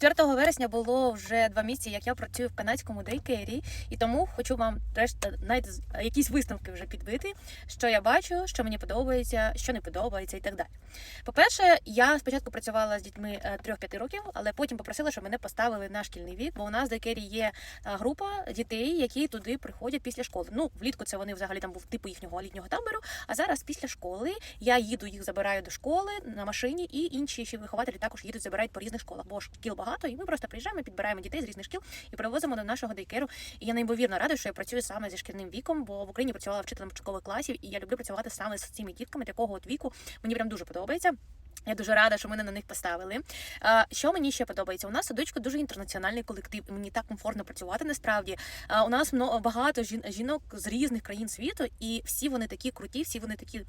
4 вересня було вже два місяці, як я працюю в канадському дейкері, і тому хочу вам решта знаєте, якісь висновки вже підбити, що я бачу, що мені подобається, що не подобається і так далі. По-перше, я спочатку працювала з дітьми е, 3-5 років, але потім попросила, щоб мене поставили на шкільний вік, бо у нас в дейкері є е, група дітей, які туди приходять після школи. Ну, влітку це вони взагалі там був типу їхнього літнього табору. А зараз після школи я їду, їх забираю до школи на машині, і інші ще вихователі також їдуть, забирають по різних школах, бо шкіл багато, і ми просто приїжджаємо, підбираємо дітей з різних шкіл і привозимо до нашого дейкеру. І я неймовірно рада, що я працюю саме зі шкільним віком, бо в Україні працювала вчителем початкових класів, і я люблю працювати саме з цими дітками такого от віку. Мені прям дуже подобається. Я дуже рада, що мене на них поставили. Що мені ще подобається? У нас садочку дуже інтернаціональний колектив, і мені так комфортно працювати насправді. У нас багато жін- жінок з різних країн світу, і всі вони такі круті, всі вони такі.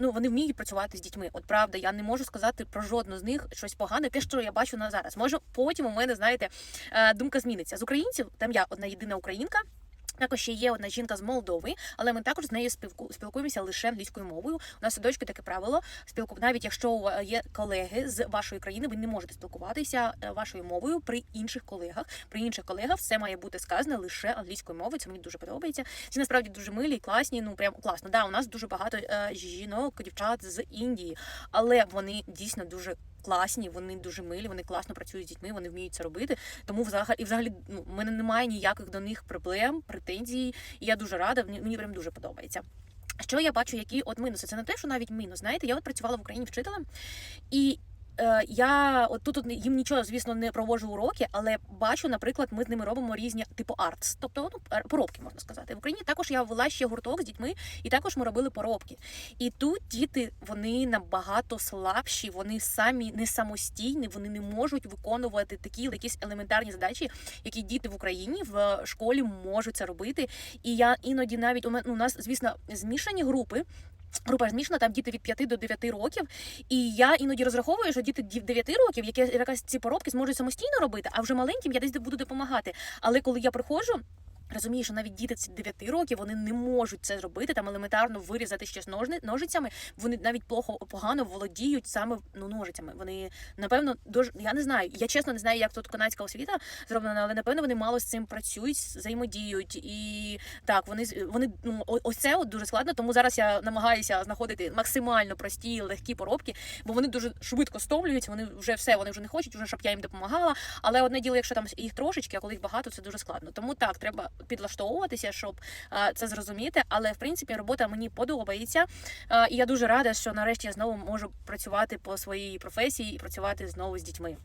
Ну, вони вміють працювати з дітьми. От правда, я не можу сказати про жодну з них щось погане, те, що я бачу на зараз. Може, потім у мене, знаєте, е, думка зміниться. З українців там я одна єдина українка. Також ще є одна жінка з Молдови, але ми також з нею спілку- спілкуємося лише англійською мовою. У нас садочки таке правило. Спілку навіть якщо є колеги з вашої країни, ви не можете спілкуватися е, вашою мовою при інших колегах. При інших колегах все має бути сказане лише англійською мовою. Це мені дуже подобається. Всі насправді дуже милі, класні. Ну прям класно. Да, у нас дуже багато е, жінок, дівчат з Індії, але вони дійсно дуже. Класні, вони дуже милі, вони класно працюють з дітьми, вони вміють це робити. Тому взагалі, і взагалі ну, в мене немає ніяких до них проблем, претензій. І я дуже рада, мені прям дуже подобається. Що я бачу, які от мінуси? Це не те, що навіть мінус. Знаєте, я от працювала в Україні вчителем, і я от тут, от їм нічого, звісно, не проводжу уроки, але бачу, наприклад, ми з ними робимо різні типу артс, тобто ну, поробки можна сказати. В Україні також я ввела ще гурток з дітьми, і також ми робили поробки. І тут діти вони набагато слабші, вони самі не самостійні, вони не можуть виконувати такі якісь елементарні задачі, які діти в Україні в школі можуть це робити. І я іноді навіть у мене ну, у нас, звісно, змішані групи. Група змішана, там діти від 5 до 9 років, і я іноді розраховую, що діти дів- 9 років, які якась ці поробки зможуть самостійно робити, а вже маленьким я десь буду допомагати. Але коли я приходжу. Розумію, що навіть діти ці 9 років вони не можуть це зробити, там елементарно вирізати щось ножицями. Вони навіть плохо погано володіють саме ну, ножицями. Вони напевно дуже я не знаю. Я чесно не знаю, як тут канадська освіта зроблена, але напевно вони мало з цим працюють, взаємодіють. І так, вони вони ну ось це от дуже складно. Тому зараз я намагаюся знаходити максимально прості, легкі поробки, бо вони дуже швидко стомлюються. Вони вже все, вони вже не хочуть, вже щоб я їм допомагала. Але одне діло, якщо там їх трошечки, а коли їх багато, це дуже складно. Тому так, треба підлаштовуватися, щоб це зрозуміти. Але в принципі робота мені подобається. І я дуже рада, що нарешті я знову можу працювати по своїй професії і працювати знову з дітьми.